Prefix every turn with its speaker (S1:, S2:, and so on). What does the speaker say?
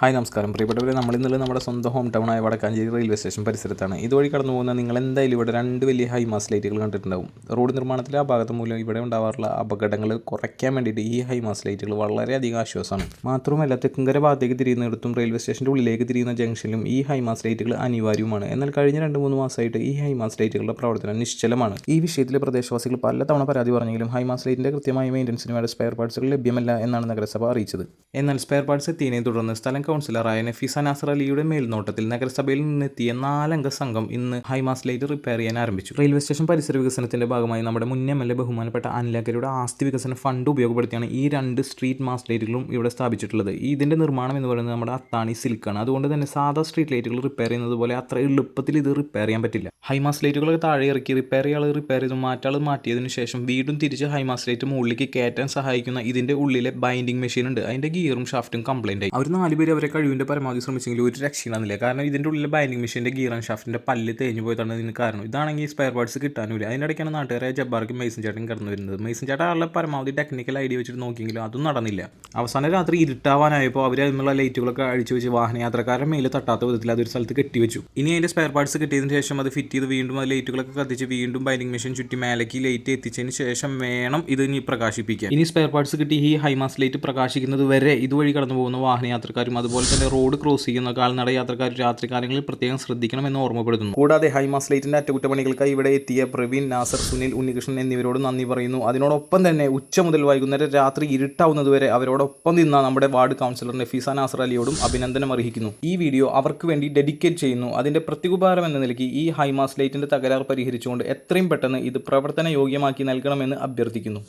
S1: Hi നമസ്കാരം. പ്രിയപ്പെട്ടവരെ നമ്മൾ ഇന്നലെ നമ്മുടെ സ്വന്തം ഹോം ടൗൺ ആയ വടക്കാഞ്ചേരി റെയിൽവേ സ്റ്റേഷൻ പരിസരത്താണ്. ഇതുവഴി കടന്നു പോകുന്ന നിങ്ങൾ എന്തായാലും ഇവിടെ രണ്ട് വലിയ ഹൈ മാസ് ലൈറ്റുകൾ കണ്ടിട്ടുണ്ടാവും. റോഡ് നിർമ്മാണത്തിലെ ആ ഭാഗത്ത് മൂലം ഇവിടെ ഉണ്ടാവാറുള്ള അപകടങ്ങൾ കുറയ്ക്കാൻ വേണ്ടിയിട്ട് ഈ ഹൈ മാസ് ലൈറ്റുകൾ വളരെയധികം ആശ്വാസമാണ്. മാത്രമല്ല തെക്കുംകര ഭാഗത്തേക്ക് തിരിയുന്നിടത്തും റെയിൽവേ സ്റ്റേഷന്റെ ഉള്ളിലേക്ക് തിരിയുന്ന ജംഗ്ഷനിലും ഈ ഹൈ മാസ് ലൈറ്റുകൾ അനിവാര്യമാണ് എന്നാൽ കഴിഞ്ഞ രണ്ട് മൂന്ന് മാസമായിട്ട് ഈ ഹൈ മാസ് ലൈറ്റുകളുടെ പ്രവർത്തനം നിശ്ചലമാണ്. ഈ വിഷയത്തിൽ പ്രദേശവാസികൾ പലതവണ പരാതി പറഞ്ഞെങ്കിലും ഹൈ മാസ് ലൈറ്റിന്റെ കൃത്യമായ മെയിന്റനൻസിന് വേണ്ട സ്പെയർ പാർട്സുകൾ ലഭ്യമല്ല എന്നാണ് നഗരസഭ അറിയിച്ചത്. എന്നാൽ സ്പെയർ പാർട്സ് എത്തിയതിനെ തുടർന്ന് സ്ഥലം കൗൺസിലറായ നഫീസ നാസർ അലിയുടെ മേൽനോട്ടത്തിൽ നഗരസഭയിൽ നിന്നെത്തിയ നാലംഗ സംഘം ഇന്ന് ഹൈമാസ് ലൈറ്റ് റിപ്പയർ ചെയ്യാൻ ആരംഭിച്ചു. റെയിൽവേ സ്റ്റേഷൻ പരിസര വികസനത്തിന്റെ ഭാഗമായി നമ്മുടെ മുൻ എം എൽ എ ബഹുമാനപ്പെട്ട അനിലക്കരയുടെ ആസ്തി വികസന ഫണ്ട് ഉപയോഗപ്പെടുത്തിയാണ് ഈ രണ്ട് സ്ട്രീറ്റ് മാസ് ലൈറ്റുകളും ഇവിടെ സ്ഥാപിച്ചിട്ടുള്ളത്. ഇതിന്റെ നിർമ്മാണം എന്ന് പറയുന്നത് നമ്മുടെ അത്താണി സിൽക്കാണ്. അതുകൊണ്ട് തന്നെ സാധാ സ്ട്രീറ്റ് ലൈറ്റുകൾ റിപ്പയർ ചെയ്യുന്നത് പോലെ അത്ര എളുപ്പത്തിൽ ഇത് റിപ്പയർ ചെയ്യാൻ പറ്റില്ല. ഹൈമാസ് ലൈറ്റുകളൊക്കെ താഴെ ഇറക്കി റിപ്പയർ ചെയ്യാൾ റിപ്പയർ ചെയ്തു മാറ്റാൾ മാറ്റിയതിനു ശേഷം വീണ്ടും തിരിച്ച് ഹൈമാസ് ലൈറ്റ് മുകളിലേക്ക് കയറ്റാൻ സഹായിക്കുന്ന ഇതിന്റെ ഉള്ളിലെ ബൈൻഡിങ് മെഷീൻ ഉണ്ട്. അതിന്റെ ഗിയറും ഷാഫ്റ്റും കംപ്ലൈന്റ് ആയി. അവർ നാലുപേര് അവരെ കഴിവിന്റെ പരമാവധി ശ്രമിച്ചെങ്കിലും ഒരു രക്ഷയിലാണില്ല കാരണം ഇതിന്റെ ഉള്ളിലെ ബൈൻഡിങ് മെഷീന്റെ ഗിയർ ആൻഡ് ഷാഫ്റ്റിന്റെ പല്ല് തേഞ്ഞു പോയതാണ് ഇതിന് കാരണം. ഇതാണെങ്കിൽ സ്പെയർ പാർട്സ് കിട്ടാനില്ല. അതിനിടയ്ക്കാണ് നാട്ടുകാരെ ജബ്ബാർക്ക് മെയ്സൻ ചേട്ടൻ കടന്നു വരുന്നത്. മെയ്സൻ ചേട്ടൻ ആളുടെ പരമാവധി ടെക്നിക്കൽ ഐഡിയ വെച്ചിട്ട് നോക്കിയെങ്കിലും അതും നടന്നില്ല. അവസാന രാത്രി ഇരുട്ടാവാനായപ്പോൾ അവർ അതിനുള്ള ലൈറ്റുകളൊക്കെ അഴിച്ചു വെച്ച് വാഹനയാത്രക്കാരുടെ മേലെ തട്ടാത്ത വിധത്തിൽ അതൊരു സ്ഥലത്ത് കെട്ടിവെച്ചു. ഇനി അതിന്റെ സ്പെയർ പാർട്സ് കിട്ടിയതിന് ശേഷം അത് ഫിറ്റ് ചെയ്ത് വീണ്ടും അത് ലൈറ്റുകളൊക്കെ കത്തിച്ച് വീണ്ടും ബൈൻഡിങ് മെഷീൻ ചുറ്റി മേലേക്ക് ലൈറ്റ് എത്തിച്ചതിന് ശേഷം വേണം ഇത് ഇനി പ്രകാശിപ്പിക്കാൻ. ഇനി സ്പെയർ പാർട്സ് കിട്ടി ഈ ഹൈമാസ് ലൈറ്റ് പ്രകാശിക്കുന്നത് വരെ ഇതുവഴി കടന്നു പോകുന്ന വാഹനയാത്രക്കാരും അതുപോലെ തന്നെ റോഡ് ക്രോസ് ചെയ്യുന്ന കാൽനട യാത്രക്കാർ രാത്രികാലങ്ങളിൽ പ്രത്യേകം ശ്രദ്ധിക്കണമെന്ന് ഓർമ്മപ്പെടുത്തുന്നു. കൂടാതെ ഹൈമാസ് ലൈറ്റിന്റെ അറ്റകുറ്റപ്പണികൾക്കായി ഇവിടെ എത്തിയ പ്രവീൺ നാസർ സുനിൽ ഉണ്ണികൃഷ്ണൻ എന്നിവരോട് നന്ദി പറയുന്നു. അതിനോടൊപ്പം തന്നെ ഉച്ച മുതൽ വൈകുന്നേരം രാത്രി ഇരുട്ടാവുന്നതുവരെ അവരോടൊപ്പം നിന്ന നമ്മുടെ വാർഡ് കൗൺസിലർ നഫീസ നാസർ അലിയോടും അഭിനന്ദനം അർഹിക്കുന്നു. ഈ വീഡിയോ അവർക്ക് വേണ്ടി ഡെഡിക്കേറ്റ് ചെയ്യുന്നു. അതിന്റെ പ്രത്യുപകാരം എന്ന നിലയ്ക്ക് ഈ ഹൈമാസ് ലൈറ്റിന്റെ തകരാർ പരിഹരിച്ചുകൊണ്ട് എത്രയും പെട്ടെന്ന് ഇത് പ്രവർത്തന യോഗ്യമാക്കി നൽകണമെന്ന് അഭ്യർത്ഥിക്കുന്നു.